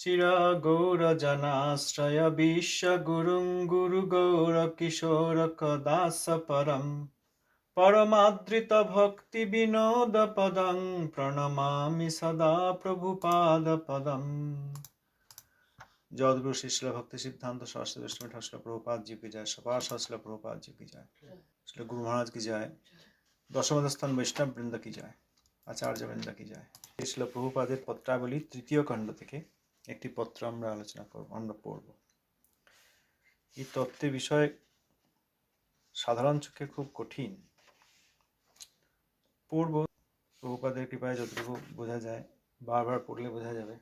চির গৌর জনাশ্রয় বিশ্ব গুরুং গুরু গৌর কিশোর দাস পরম পরমাদৃত ভক্তি বিনোদ পদং প্রণমামি সদা প্রভুপাদ পদম জগদ্গুরু শিশল ভক্তি সিদ্ধান্ত সরস্বতী বিষ্ণু ঠাকুর প্রভুপাদ জি কি যায় সবার সহসল প্রভুপাদ জি কি যায় শ্রী গুরু মহারাজ কি যায় দশমদ স্থান বৈষ্ণব বৃন্দ কি যায় আচার্য বৃন্দ কি যায় শিশল প্রভুপাদের পত্রাবলী তৃতীয় খণ্ড থেকে একটি পত্র আমরা আলোচনা করব, আমরা পড়ব। এই তত্ত্বের বিষয় সাধারণ চোখে খুব কঠিন। পড়ব, প্রভুপাদের কৃপায় যতটুকু বোঝা যায়, বারবার পড়লে বোঝা যাবে।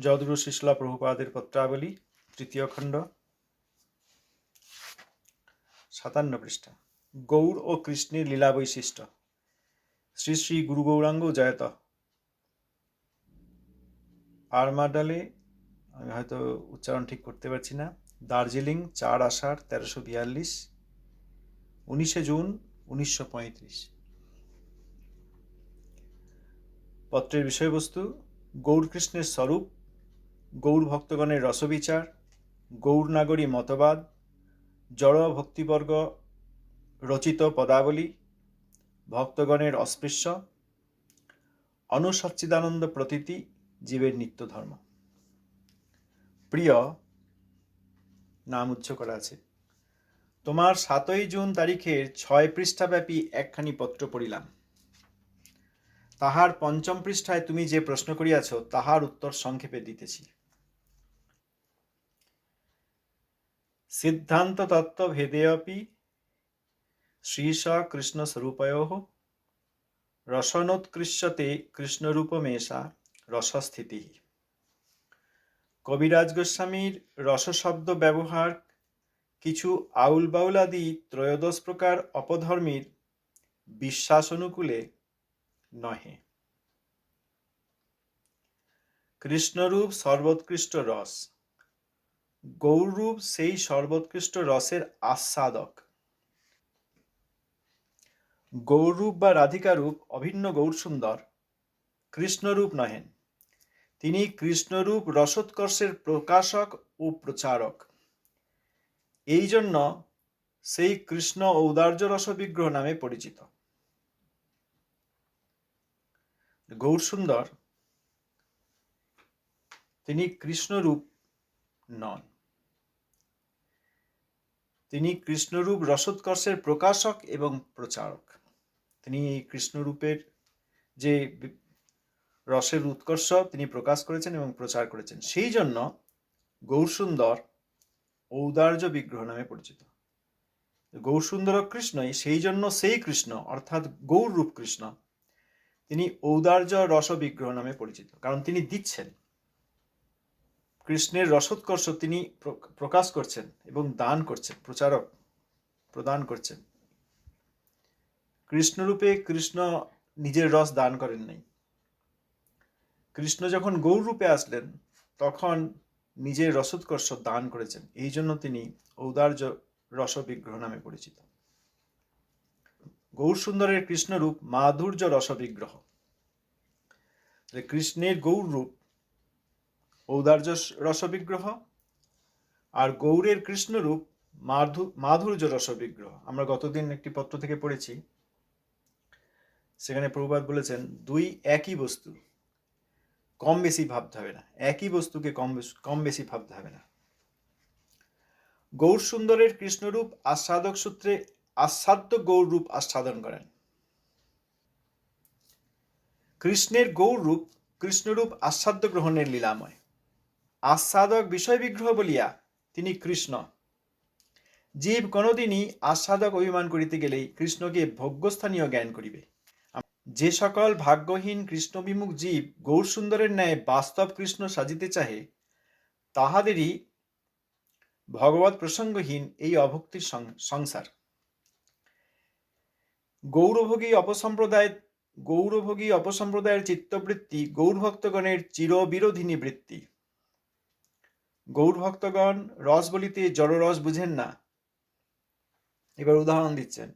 যদগুরু শিশলা প্রভুপাদের পত্রাবলী, তৃতীয় খণ্ড, সাতান্ন পৃষ্ঠা। গৌর ও কৃষ্ণের লীলা বৈশিষ্ট্য শ্রী শ্রী গুরু গৌরাঙ্গ জয়ত। আরমাডালে আমি হয়তো উচ্চারণ ঠিক করতে পারছি না। দার্জিলিং চার আষাঢ়, তেরোশো বিয়াল্লিশ, উনিশে জুন, উনিশশো পঁয়ত্রিশ। পত্রের বিষয়বস্তু, গৌরকৃষ্ণের স্বরূপ, গৌর ভক্তগণের রসবিচার, গৌর নাগরী মতবাদ জড় ভক্তিবর্গ রচিত পদাবলী, ভক্তগণের অস্পৃশ্য, অনুসচ্চিদানন্দ প্রতীতি জীবের নিত্য ধর্ম প্রিয়, নাম উচ্চ করা আছে। তোমার সাতই জুন তারিখের ছয় পৃষ্ঠাব্যাপী একখানি পত্র পড়িলাম। তাহার পঞ্চম পৃষ্ঠায় তুমি যে প্রশ্ন করিয়াছ, তাহার উত্তর সংক্ষেপে দিতেছি। সিদ্ধান্ত তত্ত্ব ভেদেয়পি শ্রীশ কৃষ্ণ স্বরূপয় রসনোৎকৃশ্যতে কৃষ্ণরূপমেষা। রসস্থিতি। কবিরাজ গোস্বামীর রসশব্দ ব্যবহার, কিছু আউল বাউলাদি ত্রয়োদশ প্রকার অপধর্মীর বিশ্বাস অনুকূলে নহে। কৃষ্ণরূপ সর্বোৎকৃষ্ট রস, গৌররূপ সেই সর্বোৎকৃষ্ট রসের আস্বাদক। গৌররূপ বা রাধিকারূপ, অভিন্ন গৌরসুন্দর, কৃষ্ণরূপ নহেন। তিনি কৃষ্ণরূপ রসোৎকর্ষের প্রকাশক ও প্রচারক। এই জন্য সেই কৃষ্ণ ঔদার্য রসবিগ্রহ নামে পরিচিত। গৌরসুন্দর, তিনি কৃষ্ণরূপ নন। তিনি কৃষ্ণরূপ রসোৎকর্ষের প্রকাশক এবং প্রচারক। তিনি এই কৃষ্ণরূপের যে রসের উৎকর্ষ তিনি প্রকাশ করেছেন এবং প্রচার করেছেন। সেই জন্য গৌরসুন্দর ঔদার্য বিগ্রহ নামে পরিচিত। গৌরসুন্দর কৃষ্ণই সেই জন্য সেই কৃষ্ণ, অর্থাৎ গৌররূপ কৃষ্ণ, তিনি ঔদার্য রস বিগ্রহ নামে পরিচিত। কারণ তিনি দিচ্ছেন। কৃষ্ণের রসোৎকর্ষ তিনি প্রকাশ করছেন এবং দান করছেন, প্রচারক প্রদান করছেন। কৃষ্ণরূপে কৃষ্ণ নিজের রস দান করেন নাই। কৃষ্ণ যখন গৌর রূপে আসলেন, তখন নিজের রসোৎকর্ষ দান করেছেন। এই জন্য তিনি ঔদার্য রস বিগ্রহ নামে পরিচিত। গৌর সুন্দরের কৃষ্ণরূপ মাধুর্য রস বিগ্রহ কৃষ্ণের গৌর রূপ, ঔদার্য রসবিগ্রহ আর গৌরের কৃষ্ণরূপ মাধু, মাধুর্য রসবিগ্রহ। আমরা গতদিন একটি পত্র থেকে পড়েছি। সেখানে প্রভুপাত বলেছেন, দুই একই বস্তু। কম বেশি ভাবতে হবে না। একই বস্তুকে কম কম বেশি ভাবতে হবে না। গৌর সুন্দরের কৃষ্ণরূপ আস্বাদক সূত্রে আস্বাদ্য গৌর রূপ আস্বাদন করেন। কৃষ্ণের গৌর রূপ কৃষ্ণরূপ আস্বাদ্য গ্রহণের লীলাময়। আস্বাদক বিষয় বিগ্রহ বলিয়া তিনি কৃষ্ণ। জীব কোনোদিনই আস্বাদক অভিমান করিতে গেলেই কৃষ্ণকে ভোগ্যস্থানীয় জ্ঞান করিবে। যে সকল ভাগ্যহীন কৃষ্ণবিমুখ জীব গৌরসুন্দরের ন্যায় বাস্তব কৃষ্ণ সাজিতে চাহে, তাহাদেরই ভগবত প্রসঙ্গহীন এই অভক্তির সংসার। গৌরভোগী অপসম্প্রদায় গৌরভোগী অপসম্প্রদায়ের চিত্তবৃত্তি গৌরভক্তগণের চিরবিরোধিনী বৃত্তি। গৌরভক্তগণ রস বলিতে জড়রস বুঝেন না। এবার উদাহরণ দিচ্ছেন।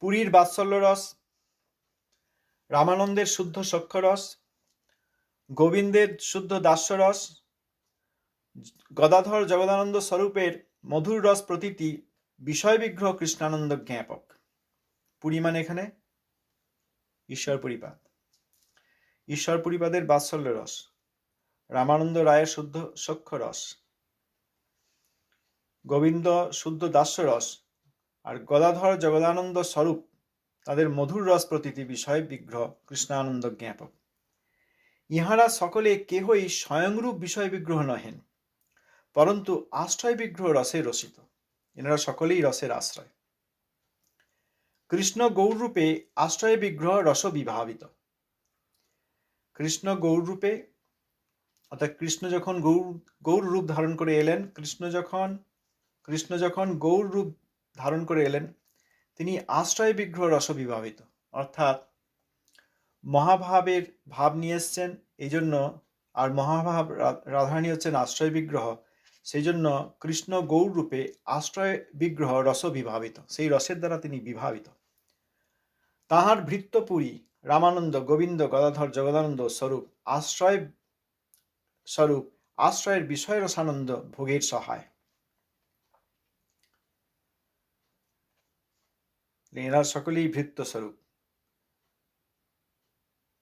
পুরীর বাৎসল্য রস রামানন্দের শুদ্ধ সক্ষরস, গোবিন্দের শুদ্ধ দাস্যরস, গদাধর জগদানন্দ স্বরূপের মধুর রস প্রতীতি বিষয় বিগ্রহ কৃষ্ণানন্দ জ্ঞাপক। পুরী মানে এখানে? ঈশ্বর পরিপাদ ঈশ্বর পরিপাদের বাৎসল্য রস। রামানন্দ রায়ের শুদ্ধ সক্ষ রস গোবিন্দ শুদ্ধ দাস্য রস আর গদাধর জগদানন্দ স্বরূপ তাদের মধুর রস প্রতীতি বিষয় বিগ্রহ, কৃষ্ণানন্দ জ্ঞাপক। ইহারা সকলে কেহই স্বয়ংরূপ বিষয় বিগ্রহ নহেন, পরন্তু আশ্রয় বিগ্রহ রসে রসিত এনারা সকলেই রসের আশ্রয়। কৃষ্ণ গৌররূপে আশ্রয় বিগ্রহ রস বিভাবিত। কৃষ্ণ গৌররূপে, অর্থাৎ কৃষ্ণ যখন গৌর গৌর রূপ ধারণ করে এলেন, কৃষ্ণ যখন কৃষ্ণ যখন গৌর রূপ ধারণ করে এলেন তিনি আশ্রয় বিগ্রহ রস বিভাবিত। অর্থাৎ মহাভাবের ভাব নিয়ে এসছেন এই জন্য আর মহাভাব রা- রাধারানী হচ্ছেন আশ্রয় বিগ্রহ সেই জন্য কৃষ্ণ গৌর রূপে আশ্রয় বিগ্রহ রস বিভাবিত, সেই রসের দ্বারা তিনি বিভাবিত। তাহার ভৃত্যপুরী রামানন্দ গোবিন্দ গদাধর জগদানন্দ স্বরূপ আশ্রয় স্বরূপ আশ্রয়ের বিষয় রসানন্দ ভোগের সহায়। এরা সকলেই ভৃত্য স্বরূপ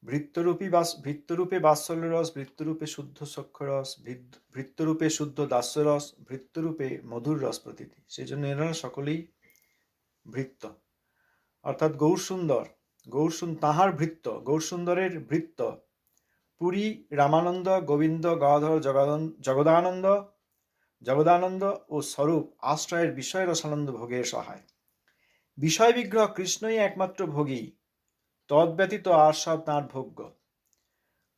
ভৃত্যরূপী বাস, ভৃত্যরূপে বাৎসল্য রস, ভৃত্যরূপে শুদ্ধ সক্ষ রস ভৃদ- ভৃত্যরূপে শুদ্ধ দাস্য রস, ভৃত্যরূপে মধুর রস প্রতীতি সেই জন্য এরা সকলেই ভৃত্য। অর্থাৎ গৌর সুন্দর, গৌর সুন, তাহার ভৃত্য, গৌর সুন্দরের ভৃত্য। পুরী, রামানন্দ, গোবিন্দ, গদাধর, জগদান- জগদানন্দ জগদানন্দ ও স্বরূপ আশ্রয়ের বিষয় রসানন্দ ভোগের সহায়। বিষয় বিগ্রহ কৃষ্ণই একমাত্র ভোগী, তদ্ব্যতীত আর সব তাঁর ভোগ্য।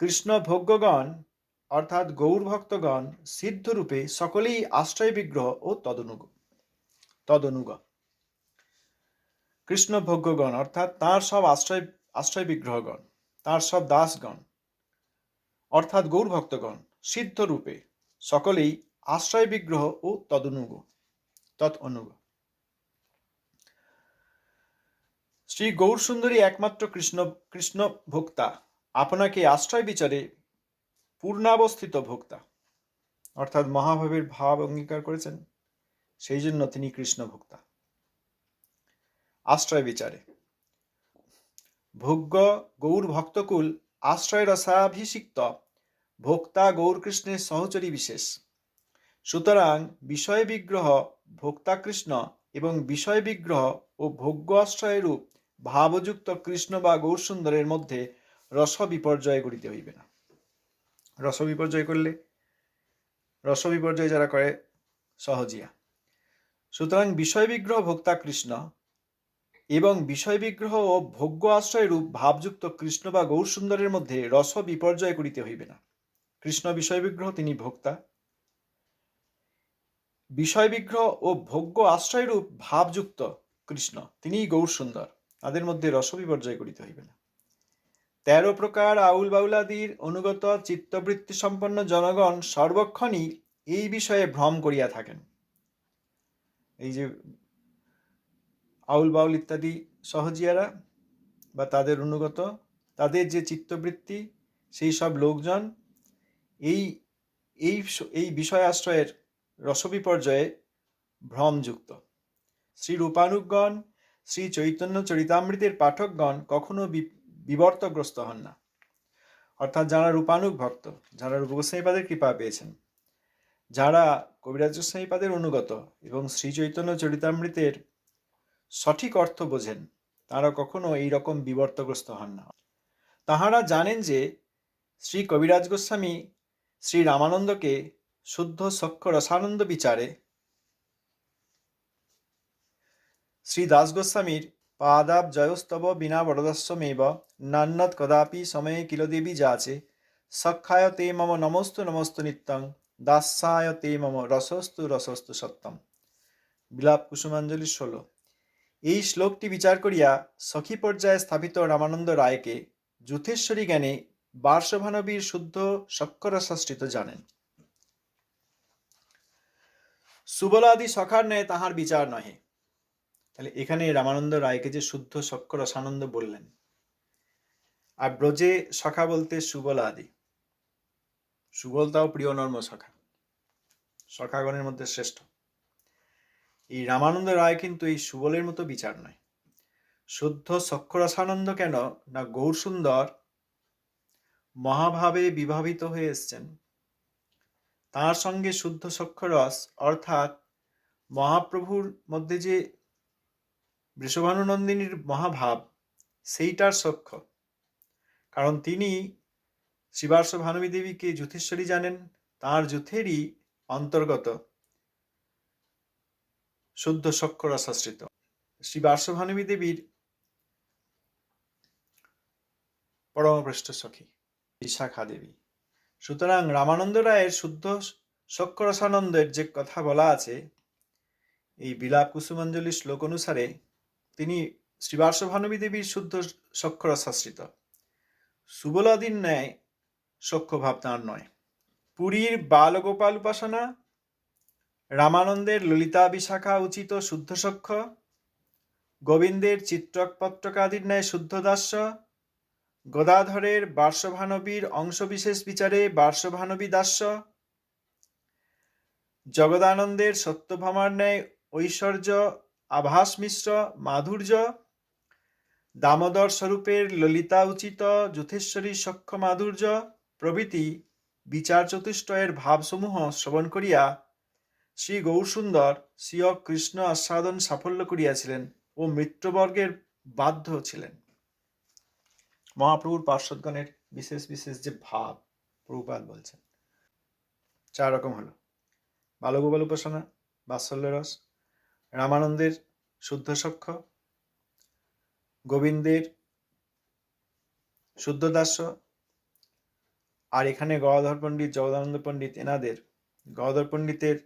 কৃষ্ণ ভোগ্যগণ, অর্থাৎ গৌর ভক্তগণ, সিদ্ধরূপে সকলেই আশ্রয় বিগ্রহ ও তদনুগ তদনুগ। কৃষ্ণ ভোগ্যগণ, অর্থাৎ তাঁর সব আশ্রয় আশ্রয় বিগ্রহগণ তাঁর সব দাসগণ, অর্থাৎ গৌর ভক্তগণ, সিদ্ধরূপে সকলেই আশ্রয় বিগ্রহ ও তদনুগ, তৎ অনুগ। শ্রী গৌর সুন্দরী একমাত্র কৃষ্ণ কৃষ্ণ ভোক্তা, আপনাকে আশ্রয় বিচারে পূর্ণাবস্থিত ভোক্তা। অর্থাৎ মহাভাবের ভাব অঙ্গীকার করেছেন, সেই জন্য তিনি কৃষ্ণ ভোক্তা। আশ্রয় বিচারে। ভোগ্য গৌর ভক্তকুল আশ্রয় রসাভিষিক্ত, ভোক্তা গৌরকৃষ্ণের সহচরী বিশেষ। সুতরাং বিষয় বিগ্রহ ভোক্তা কৃষ্ণ এবং বিষয় বিগ্রহ ও ভোগ্য আশ্রয় রূপ ভাবযুক্ত কৃষ্ণ বা গৌরসুন্দরের মধ্যে রস বিপর্যয় করিতে হইবে না। রস বিপর্যয় করলে রস বিপর্যয় যারা করে, সহজিয়া। সুতরাং বিষয় বিগ্রহ ভোক্তা কৃষ্ণ এবং বিষয় বিগ্রহ ও ভোগ্য আশ্রয় রূপ ভাবযুক্ত কৃষ্ণ বা গৌরসুন্দরের মধ্যে রস বিপর্যয় করিতে হইবে না। কৃষ্ণ বিষয় বিগ্রহ তিনি ভোক্তা। বিষয় বিগ্রহ ও ভোগ্য আশ্রয়রূপ ভাবযুক্ত কৃষ্ণ, তিনিই গৌর সুন্দর তাদের মধ্যে রস বিপর্যয় করিতে হইবে না। তেরো প্রকার আউল বাউলাদির অনুগত চিত্তবৃত্তি সম্পন্ন জনগণ সর্বক্ষণই এই বিষয়ে ভ্রম করিয়া থাকেন। এই যে আউল বাউল ইত্যাদি সহজিয়ারা বা তাদের অনুগত, তাদের যে চিত্তবৃত্তি, সেই সব লোকজন এই এই এই বিষয় আশ্রয়ের রসবিপর্যয়ে ভ্রমযুক্ত। শ্রী রূপানুগণ শ্রী চৈতন্য চরিতামৃতের পাঠকগণ কখনো বিবর্তগ্রস্ত হন না। অর্থাৎ যারা রূপানুগ ভক্ত, যারা রূপগোস্বামীপাদের কৃপা পেয়েছেন, যারা কবিরাজ গোস্বামীপাদের অনুগত এবং শ্রী চৈতন্য চরিতামৃতের সঠিক অর্থ বোঝেন, তারা কখনো এই রকম বিবর্তগ্রস্ত হন না। তাহারা জানেন যে শ্রী কবিরাজ গোস্বামী শ্রী রামানন্দকে শুদ্ধ সক্ষ রসানন্দ বিচারে শ্রী দাস গোস্বামীর পাদাব জয়স্তব বিনা বরদস্বমেব নান্নত কদাপি সময়ে কিলদেবী যাচে সক্ষায় তে মম নমস্তু নমস্তু নিত্যং দাস্যায় তে মম রসস্তু রসস্তু সত্যম বিলাপ কুসুমাঞ্জলি ষোলো এই শ্লোকটি বিচার করিয়া সখী পর্যায়ে স্থাপিত রামানন্দ রায়কে যুথেশ্বরী জ্ঞানে বার্ষভানবীর শুদ্ধ সক্ষরসাশ্রিত জানেন। সুবলাদি সখার ন্যায় তাহার বিচার নহে। তাহলে এখানে রামানন্দ রায়কে যে শুদ্ধ সক্ষ রসানন্দ বললেন, আর ব্রজে সখা বলতে সুবল আদি। সুবল তাও প্রিয় নর্ম সখা সখাগণের মধ্যে শ্রেষ্ঠ। এই রামানন্দ রায় কিন্তু এই সুবলের মতো বিচার নয়। শুদ্ধ সক্ষরসানন্দ কেন না গৌর সুন্দর মহাভাবে বিভাবিত হয়ে এসছেন? তার সঙ্গে শুদ্ধ সক্ষরস অর্থাৎ মহাপ্রভুর মধ্যে যে বৃষভানুনন্দিনীর মহাভাব, সেইটার সক্ষ কারণ তিনি শিবার্ষ ভানুমী দেবীকে যুথেশ্বরী জানেন, তার যুথেরই অন্তর্গত। শুদ্ধ সক্ষরসাশ্রিত শ্রী বার্ষভানুমী দেবীর পরমপৃষ্ঠ সখী বিশাখা দেবী সুতরাং রামানন্দ রায়ের শুদ্ধ সক্ষরসানন্দের যে কথা বলা আছে, এই বিলাপ কুসুমাঞ্জলি শ্লোক অনুসারে তিনি শ্রীবার্ষ ভানুমী দেবীর শুদ্ধ সক্ষরসাশ্রিত। সুবলাদির ন্যায় সখ্যভাব তাঁর নয়। পুরীর বালগোপাল উপাসনা, রামানন্দের ললিতা বিশাখা উচিত শুদ্ধ সক্ষ, গোবিন্দের চিত্রক পত্রকাদির ন্যায় শুদ্ধ দাস্য, গদাধরের বার্ষভানবীর অংশবিশেষ বিচারে বার্ষভানবী দাস্য, জগদানন্দের সত্যভামার ন্যায় ঐশ্বর্য আভাস মিশ্র, মাধুর্য, দামোদর স্বরূপের ললিতা উচিত, যথেশ্বরী সক্ষ মাধুর্য, প্রভৃতি বিচার চতুষ্টয়ের ভাবসমূহ শ্রবণ করিয়া শ্রী গৌরসুন্দর শ্রীয় কৃষ্ণ আস্বাদন সাফল্য করিয়াছিলেন ও মিত্রবর্গের বাধ্য ছিলেন। মহাপ্রভুর পার্শ্বদগণের বিশেষ বিশেষ যে ভাব প্রভুপাত বলছেন, চার রকম হলো। বালগোপাল উপাসনা বাৎসল্য রস রামানন্দের শুদ্ধ সক্ষ গোবিন্দের শুদ্ধ দাস্য আর এখানে গদাধর পণ্ডিত, জগদানন্দ পণ্ডিত এনাদের, গদাধর পণ্ডিতের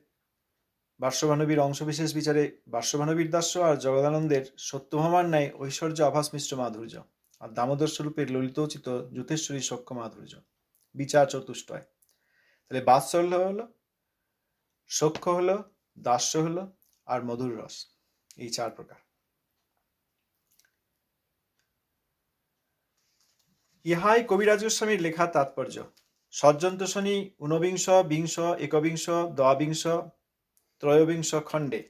বার্ষভানবীর অংশবিশেষ বিচারে বার্ষভানবীর দাস্য আর জগদানন্দের সত্যভামার ন্যায় ঐশ্বর্য আভাস মিশ্র মাধুর্য, আর দামোদর স্বরূপের ললিতোচিত যুথেশ্বরী সক্ষ মাধুর্য। বিচার চতুষ্টয়। তাহলে বাৎসল্য হলো সক্ষ হলো, দাস্য হলো আর মধুর রস, এই চার প্রকার। ইহাই কবিরাজ গোস্বামীর লেখা তাৎপর্য। সজ্জন্ত শনি, ঊনবিংশ, বিংশ, একবিংশ, দ্বাবিংশ, ত্রয়োবিংশ খণ্ডে,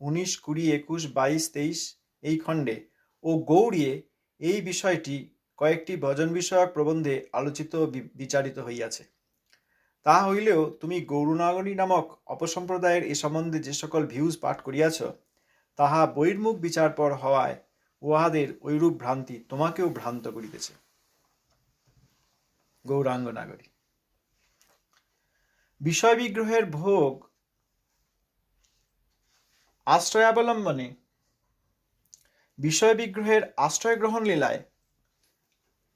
উনিশ, কুড়ি, একুশ, বাইশ, তেইশ এই খণ্ডে ও গৌড়িয়ে এই বিষয়টি কয়েকটি ভজন বিষয়ক প্রবন্ধে আলোচিত বিচারিত হইয়াছে। তাহা হইলেও তুমি গৌরনাগরী নামক অপসম্প্রদায়ের এ সম্বন্ধে যে সকল ভিউজ পাঠ করিয়াছ, তাহা বহির্মুখ বিচার পর হওয়ায় উহাদের ঐরূপ ভ্রান্তি তোমাকেও ভ্রান্ত করিতেছে। গৌরাঙ্গ নাগরী। বিষয় বিগ্রহের ভোগ আশ্রয়াবলম্বনে বিষয় বিগ্রহের আশ্রয় গ্রহণ লীলায়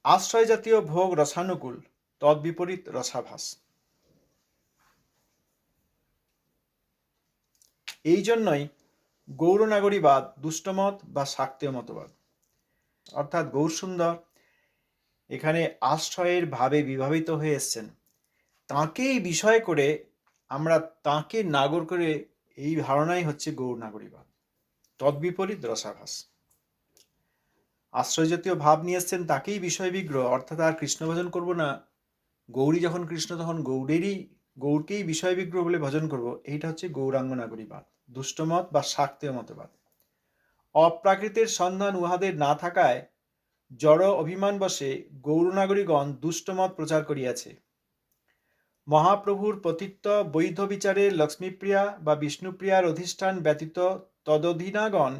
আশ্রয় জাতীয় ভোগ রসানুকূল, তদ্বিপরীত রসাভাস। এই জন্যই গৌরনাগরীবাদ দুষ্টমত বা শাক্তীয় মতবাদ। অর্থাৎ গৌরসুন্দর এখানে আশ্রয়ের ভাবে বিভাবিত হয়ে এসছেন। তাঁকেই বিষয় করে আমরা তাঁকে নাগর করে এই ধারণাই হচ্ছে গৌর নাগরীবাদ। তদ্বিপরীত রসাভাস। আশ্রয় জাতীয় ভাব নিয়ে এসছেন তাকেই বিষয় বিগ্রহ, অর্থাৎ আর কৃষ্ণ ভজন করব না। গৌরী যখন কৃষ্ণ, তখন গৌরেরই, গৌরকেই বিষয় বিগ্রহ বলে ভজন করব। এইটা হচ্ছে গৌরাঙ্গ নাগরীবাদ। দুষ্টমত বা শাক্তীয় মতবাদ অপ্রাকৃতের সন্ধান উহাদের না থাকায় জড় অভিমান বসে গৌরনাগরীগণ দুষ্টমত প্রচার করিয়াছে। মহাপ্রভুর পতিত্ব বৈধ বিচারে লক্ষ্মীপ্রিয়া বা বিষ্ণুপ্রিয়ার অধিষ্ঠান ব্যতীত তদধীনাগণ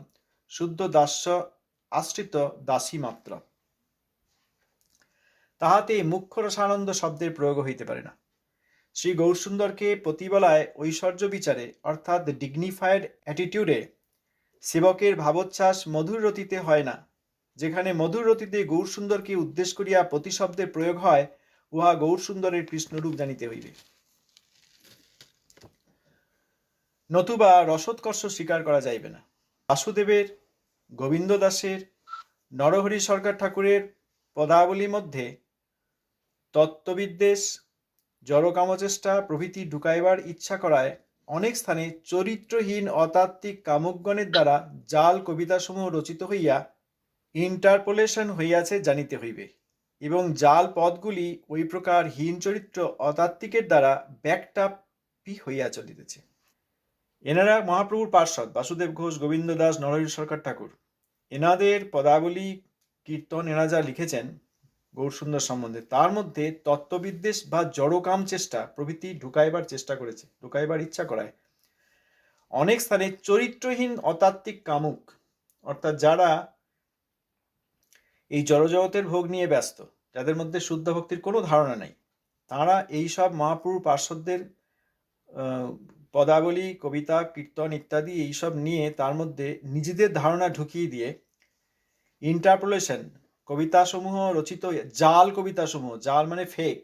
শুদ্ধ দাস্য আশ্রিত দাসী মাত্র। তাহাতে মুখ্য রসানন্দ শব্দের প্রয়োগ হইতে পারে না। শ্রী গৌরসুন্দরকে প্রতিবলায় ঐশ্বর্য বিচারে, অর্থাৎ ডিগনিফাইড অ্যাটিটিউডে সেবকের ভাবোচ্ছ্বাস মধুর রতিতে হয় না। যেখানে মধুর রতিতে গৌরসুন্দরকে উদ্দেশ্য করিয়া প্রতিশব্দের প্রয়োগ হয়, উহা গৌরসুন্দরের কৃষ্ণরূপ জানিতে হইবে। নতুবা রসোৎকর্ষ স্বীকার করা যাইবে না। বাসুদেবের গোবিন্দ দাসের নরহরি সরকার ঠাকুরের পদাবলীর মধ্যে তত্ত্ববিদ্বেষ জড়কামচেষ্টা প্রভৃতি ঢুকাইবার ইচ্ছা করায় অনেক স্থানে চরিত্রহীন অতাত্ত্বিক কামকগণের দ্বারা জাল কবিতাসমূহ রচিত হইয়া ইন্টারপোলেশন হইয়াছে জানিতে হইবে, এবং জাল পদগুলি ওই প্রকার হীন চরিত্র অতাত্ত্বিকের দ্বারা ব্যাকটাপ হইয়া চলিতেছে। এনারা মহাপ্রভুর পার্ষদ বাসুদেব ঘোষ, গোবিন্দ দাস, নরহরি সরকার ঠাকুর। এনাদের পদাবলী, কীর্তন এরা যা লিখেছেন গৌরসুন্দর সম্বন্ধে। তার মধ্যে তত্ত্ববিদ্বেষ বা জড়কাম চেষ্টা প্রভৃতি ঢুকাইবার চেষ্টা করেছে, ঢুকাইবার ইচ্ছা করায়। অনেক স্থানে চরিত্রহীন অতাত্ত্বিক কামুক, অর্থাৎ যারা এই জড়জগতের ভোগ নিয়ে ব্যস্ত, যাদের মধ্যে শুদ্ধ ভক্তির কোনো ধারণা নাই, তারা এই সব মহাপুরুষ পার্শ্বদের পদাবলী, কবিতা, কীর্তন ইত্যাদি এইসব নিয়ে তার মধ্যে নিজেদের ধারণা ঢুকিয়ে দিয়ে ইন্টারপোলেশন কবিতাসমূহ রচিত, জাল কবিতাসমূহ, জাল মানে ফেক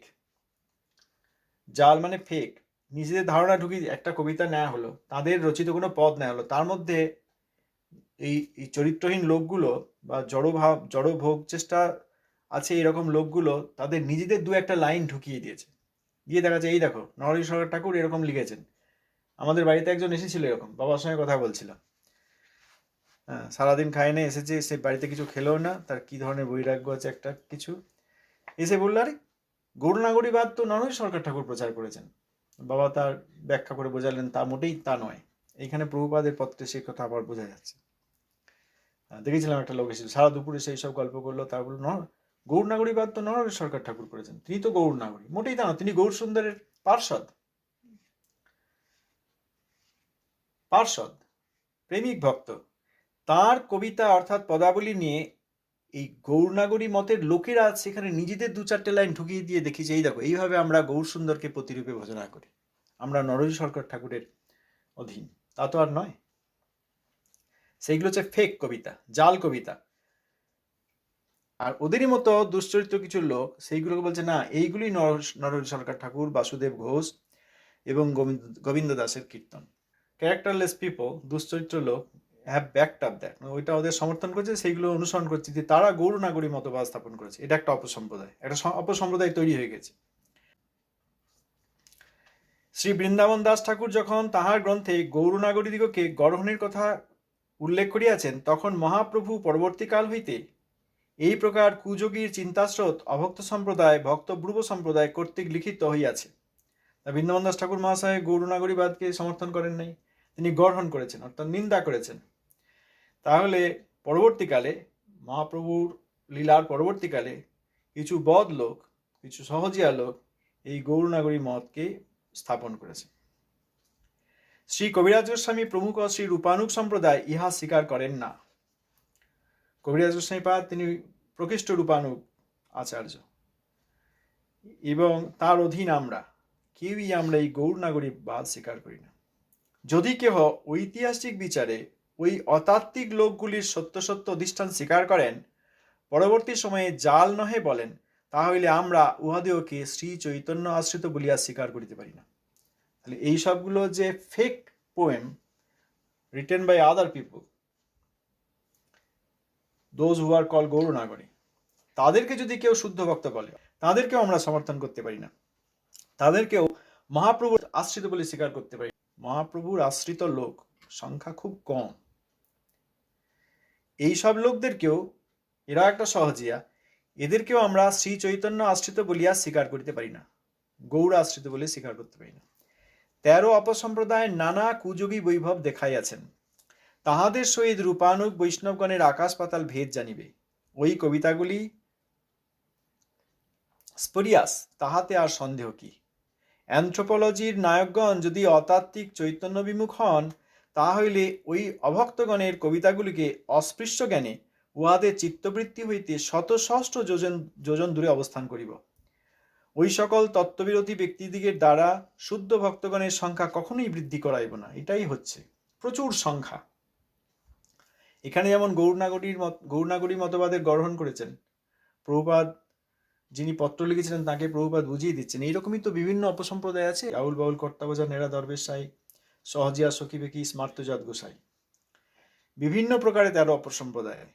জাল মানে ফেক নিজেদের ধারণা ঢুকিয়ে একটা কবিতা নেওয়া হলো, তাদের রচিত কোনো পদ নেওয়া হলো, তার মধ্যে এই এই চরিত্রহীন লোকগুলো বা জড়ভাব জড় ভোগ চেষ্টা আছে এরকম লোকগুলো, তাদের নিজেদের দু একটা লাইন ঢুকিয়ে দিয়েছে। গিয়ে দেখা যায়, এই দেখো নরহরি সরকার ঠাকুর এরকম লিখেছেন, আমাদের বাড়িতে একজন এসেছিল এরকম, বাবার সঙ্গে কথা বলছিল। হ্যাঁ সারাদিন খায় না এসেছে, সে বাড়িতে কিছু খেলেও না, তার কি ধরনের বৈরাগ্য আছে একটা কিছু? এসে বলল, আরে গৌরনাগরীবাদ তো নরহরি সরকার ঠাকুর প্রচার করেছেন। বাবা তার ব্যাখ্যা করে বোঝালেন, তা মোটেই তা নয়। এইখানে প্রভুপাদের পত্রে সেই কথা আবার বোঝা যাচ্ছে। দেখেছিলাম একটা লোক এসেছিল, সারা দুপুরে সেই সব গল্প করল তার বলল, নর গৌরনাগরীবাদ তো নরহরি সরকার ঠাকুর করেছেন। তিনি তো গৌর নাগরী মোটেই তা না তিনি গৌর সুন্দরের পার্ষদ। পার্ষদ, প্রেমিক ভক্ত। তার কবিতা অর্থাৎ পদাবলী নিয়ে এই গৌরনাগরী মতের লোকেরা সেখানে নিজেদের দু চারটে লাইন ঢুকিয়ে দিয়ে দেখি যে এই দেখো, এইভাবে আমরা গৌর সুন্দরকে প্রতিরূপে ভজনা করি। আমরা নরহরি সরকার ঠাকুরের অধীন। তা তো আর নয়। সেইগুলো হচ্ছে ফেক কবিতা, জাল কবিতা। আর ওদেরই মতো দুশ্চরিত্র কিছু লোক সেইগুলোকে বলছে, না এইগুলি নর- নরহরি সরকার ঠাকুর, বাসুদেব ঘোষ এবং গোবিন্দ দাসের কীর্তন। ক্যারেক্টারলেস পিপল দুশ্চরিত্র লোক হ্যাভ ব্যাকড আপ দ্যাট ওইটা ওদের সমর্থন করছে, সেইগুলো অনুসরণ করছে যে তারা গৌর নাগরী মতবাদ স্থাপন করেছে। এটা একটা অপসম্প্রদায়। একটা অপসম্প্রদায় তৈরি হয়ে গেছে। শ্রী বৃন্দাবন দাস ঠাকুর যখন তাহার গ্রন্থে গৌরনাগরীদিগকে গরহণের কথা উল্লেখ করিয়াছেন, তখন মহাপ্রভু পরবর্তীকাল হইতে এই প্রকার কুযোগীর চিন্তাস্রোত, অভক্ত সম্প্রদায়, ভক্ত ব্রুব সম্প্রদায় কর্তৃক লিখিত হইয়াছে। বৃন্দাবন দাস ঠাকুর মহাশয় গৌরনাগরীবাদকে সমর্থন করেন নাই। তিনি গ্রহণ করেছেন, অর্থাৎ নিন্দা করেছেন। তাহলে পরবর্তীকালে মহাপ্রভুর লীলার পরবর্তীকালে কিছু বদ লোক, কিছু সহজিয়া লোক এই গৌরনাগরী মতকে স্থাপন করেছে। শ্রী কবিরাজ গোস্বামী প্রমুখ শ্রী রূপানুগ সম্প্রদায় ইহা স্বীকার করেন না। কবিরাজ গোস্বামী পাদ তিনি প্রকৃষ্ট রূপানুগ আচার্য। এবং তার অধীন আমরা, কেউই আমরা এই গৌরনাগরী বাদ স্বীকার করি না। যদি কেহ ঐতিহাসিক বিচারে ওই অতাত্ত্বিক লোকগুলির সত্য সত্য অধিষ্ঠান স্বীকার করেন, পরবর্তী সময়ে জাল নহে বলেন, তাহলে আমরা উহাদেওকে শ্রী চৈতন্য আশ্রিত বলিয়া স্বীকার করিতে পারি না। তাহলে এই সবগুলো যে fake poem written by other people those who are call Gaur Nagari তাদেরকে যদি কেউ শুদ্ধ ভক্ত বলে, তাদেরকেও আমরা সমর্থন করতে পারি না। তাদেরকেও মহাপ্রভুর আশ্রিত বলে স্বীকার করতে পারি মহাপ্রভুর আশ্রিত লোক সংখ্যা খুব কম। এই সব লোকদেরকেও, এরা একটা সহজিয়া, এদেরকেও আমরা শ্রী চৈতন্য আশ্রিত বলিয়া স্বীকার করিতে পারি না, গৌর আশ্রিত বলে স্বীকার করতে পারি না। তেরো অপসম্প্রদায়ের নানা কুযোগী বৈভব দেখাইয়াছেন। তাহাদের সহিত রূপানুগ বৈষ্ণবগণের আকাশ পাতাল ভেদ জানিবে। ওই কবিতাগুলি, স্পরিয়াস, তাহাতে আর সন্দেহ কি? অ্যান্থ্রোপোলজির নায়কগণ যদি অতাত্ত্বিক চৈতন্য বিমুখ হন তাহলে ওই অভক্তগণের কবিতাগুলিকে অস্পৃশ্য জ্ঞানে উহাদের চিত্তবৃত্তি হইতে শত সহস্র যোজন যোজন দূরে অবস্থান করিব। ওই সকল তত্ত্ববিরোধী ব্যক্তিদিগের দ্বারা শুদ্ধ ভক্তগণের সংখ্যা কখনোই বৃদ্ধি করাইব না, এটাই হচ্ছে প্রচুর সংখ্যা। এখানে যেমন গৌরনাগরীর গৌরনাগরী মতবাদের গ্রহণ করেছেন, প্রভুপাদ যিনি পত্র লিখেছিলেন তাকে প্রভুপাদ বুঝিয়ে দিচ্ছেন। এইরকমই তো বিভিন্ন অপসম্প্রদায় আছে। আউল বাউল কর্তাবাজা নেড়া দরবেশ, সাই সহজিয়া সখী বেকি স্মার্তজাত গোসাই? বিভিন্ন প্রকারে তেরো অপসম্প্রদায়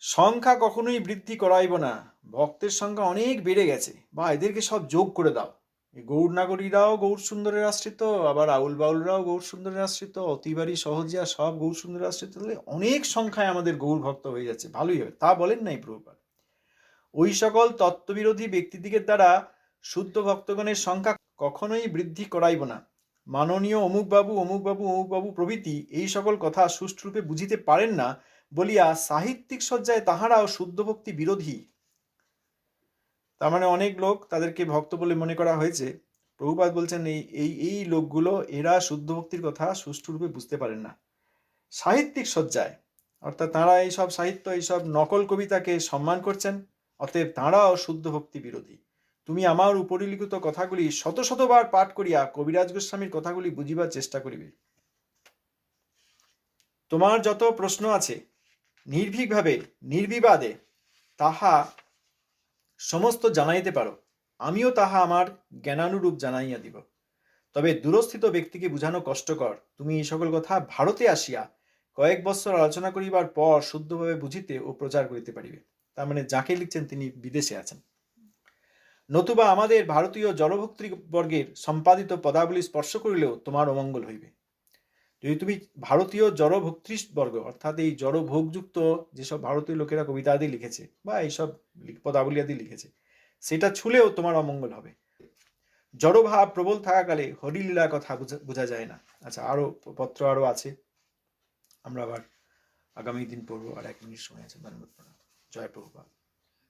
সংখ্যা কখনোই বৃদ্ধি করাইব না। ভক্তের সংখ্যা অনেক বেড়ে গেছে। বা এদেরকে সব যোগ করে দাও। গৌর নাগরীরাও গৌর সুন্দরের আশ্রিত, আবার আউল বাউলরাও গৌর সুন্দরের আশ্রিত, অতিবারী সহজিয়া সব গৌর সুন্দরের আশ্রিত তাহলে অনেক সংখ্যায় আমাদের গৌর ভক্ত হয়ে যাচ্ছে। ভালোই হবে। তা বলেন নাই প্রভুপাদ। ওই সকল তত্ত্ববিরোধী ব্যক্তিদিগের দ্বারা শুদ্ধ ভক্তগণের সংখ্যা কখনোই বৃদ্ধি করাইব না। মাননীয় অমুকবাবু অমুকবাবু অমুকবাবু প্রভৃতি এই সকল কথা সুষ্ঠুরূপে বুঝিতে পারেন না বলিয়া সাহিত্যিক সজ্জায় তাহারাও শুদ্ধ ভক্তি বিরোধী। তার মানে অনেক লোক তাদেরকে ভক্ত বলে মনে করা হয়েছে। প্রভুপাদ বলছেন, এই এই এই লোকগুলো এরা শুদ্ধ ভক্তির কথা সুষ্ঠুরূপে বুঝতে পারেন না। সাহিত্যিক সজ্জায় অর্থাৎ তাঁরা এইসব সাহিত্য, এইসব নকল কবিতাকে সম্মান করছেন, অতএব তাঁরাও শুদ্ধ ভক্তি বিরোধী। তুমি আমার উপরিলিখিত কথাগুলি শত শতবার পাঠ করিয়া কবিরাজ গোস্বামীর কথাগুলি বুঝিবার চেষ্টা করিবে। তোমার যত প্রশ্ন আছে, নির্ভীকভাবে, নির্বিবাদে তাহা সমস্ত জানাইতে পারো। আমিও তাহা আমার জ্ঞানানুরূপ জানাইয়া দিব। তবে দূরস্থিত ব্যক্তিকে বুঝানো কষ্টকর। তুমি এই সকল কথা ভারতে আসিয়া কয়েক বছর আলোচনা করিবার পর শুদ্ধভাবে বুঝিতে ও প্রচার করিতে পারিবে। তার মানে যাকে লিখছেন তিনি বিদেশে আছেন। নতুবা আমাদের ভারতীয় জড়ভক্তি বর্গের সম্পাদিত পদাবলী স্পর্শ করিলেও তোমার অমঙ্গল হইবে। যদি তুমি ভারতীয় জড়ভক্তি বর্গ অর্থাৎ এই জড়ভোগযুক্ত যেসব ভারতীয় লোকেরা কবিতা আদি লিখেছে বা এইসব পদাবলী আদি লিখেছে, সেটা ছুলেও তোমার অমঙ্গল হবে। জড়ভাব প্রবল থাকাকালে হরিলীলা কথা বোঝা- যায় না। আচ্ছা আরও পত্র আরও আছে। আমরা আবার আগামী দিন পড়ব, আর এক মিনিট সময় আছে, ধন্যবাদ জয় প্রভুপাত